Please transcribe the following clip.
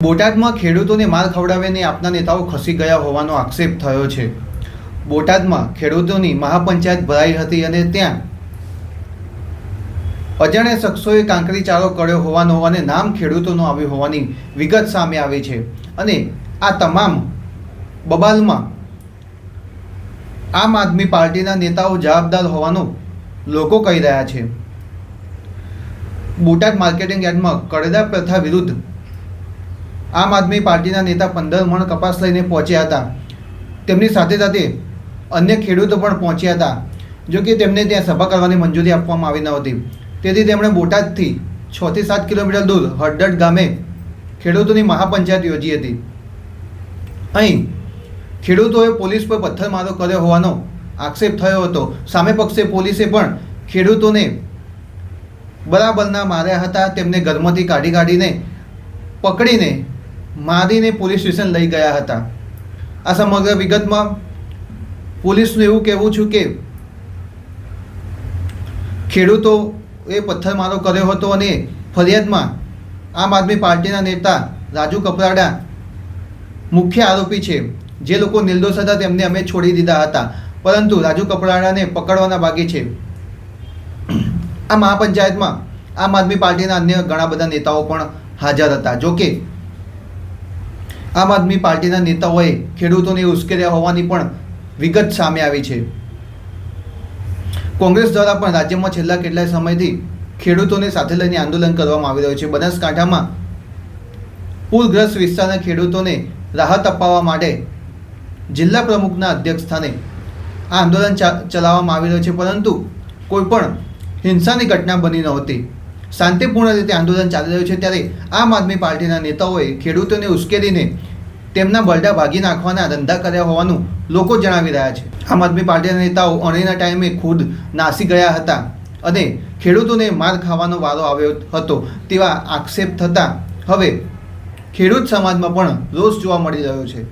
બોટાદમાં ખેડૂતોને માર ખવડાવીને આપના નેતાઓ ખસી ગયા હોવાનો આક્ષેપ થયો છે. બોટાદમાં ખેડૂતોની મહાપંચાયત ભરાઈ હતી અને ત્યાં અજાણ્યા શખ્સોએ કાંકરી ચારો કર્યો હોવાનો અને નામ ખેડૂતોનું આવ્યું હોવાની વિગત સામે આવી છે અને આ તમામ બબાલમાં આમ આદમી પાર્ટીના નેતાઓ જવાબદાર હોવાનું લોકો કહી રહ્યા છે. બોટાદ માર્કેટિંગ યાર્ડમાં કડદા પ્રથા વિરુદ્ધ આમ આદમી પાર્ટીના નેતા પંદર મણ કપાસ લઈને પહોંચ્યા હતા. તેમની સાથે સાથે અન્ય ખેડૂતો પણ પહોંચ્યા હતા, જો કે તેમને ત્યાં સભા કરવાની મંજૂરી આપવામાં આવી ન હતી. તેથી તેમણે બોટાદથી છથી સાત કિલોમીટર દૂર હડડ ગામે ખેડૂતોની મહાપંચાયત યોજી હતી. અહીં ખેડૂતોએ પોલીસ પર પથ્થરમારો કર્યો હોવાનો આક્ષેપ થયો હતો. સામે પક્ષે પોલીસે પણ ખેડૂતોને બરાબરના માર્યા હતા. તેમને ઘરમાંથી કાઢી કાઢીને પકડીને મારીને પોલીસ સ્ટેશન લઈ ગયા હતા. આ સમગ્ર વિગતમાં પોલીસનું એવું કહેવું છું કે ખેડૂતોએ પથ્થરમારો કર્યો હતો અને ફરિયાદમાં આમ આદમી પાર્ટીના નેતા રાજુ કપરાડા મુખ્ય આરોપી છે. જે લોકો નિર્દોષ હતા તેમને અમે છોડી દીધા હતા. પરંતુ રાજુ કપરાડાને પકડવાના બાકી છે. આ મહાપંચાયતમાં આમ આદમી પાર્ટીના અન્ય ઘણા બધા નેતાઓ પણ હાજર હતા. જોકે આમ આદમી પાર્ટીના નેતાઓએ ખેડૂતોને ઉશ્કેર્યા હોવાની પણ વિગત સામે આવી છે. કોંગ્રેસ દ્વારા પણ રાજ્યમાં છેલ્લા કેટલાય સમયથી ખેડૂતોને સાથે લઈને આંદોલન કરવામાં આવી રહ્યું છે. બનાસકાંઠામાં પૂરગ્રસ્ત વિસ્તારના ખેડૂતોને રાહત અપાવવા માટે જિલ્લા પ્રમુખના અધ્યક્ષ સ્થાને આ આંદોલન ચલાવવામાં આવી રહ્યું છે. પરંતુ કોઈ પણ હિંસાની ઘટના બની નહોતી. શાંતિપૂર્ણ રીતે આંદોલન ચાલી રહ્યું છે ત્યારે આમ આદમી પાર્ટીના નેતાઓએ ખેડૂતોને ઉશ્કેરીને તેમના બરડા ભાગી નાખવાના ધંધા કર્યા હોવાનું લોકો જણાવી રહ્યા છે. આમ આદમી પાર્ટીના નેતાઓ અણીના ટાઈમે ખુદ નાસી ગયા હતા અને ખેડૂતોને માર ખાવાનો વારો આવ્યો હતો તેવા આક્ષેપ થતાં હવે ખેડૂત સમાજમાં પણ રોષ જોવા મળી રહ્યો છે.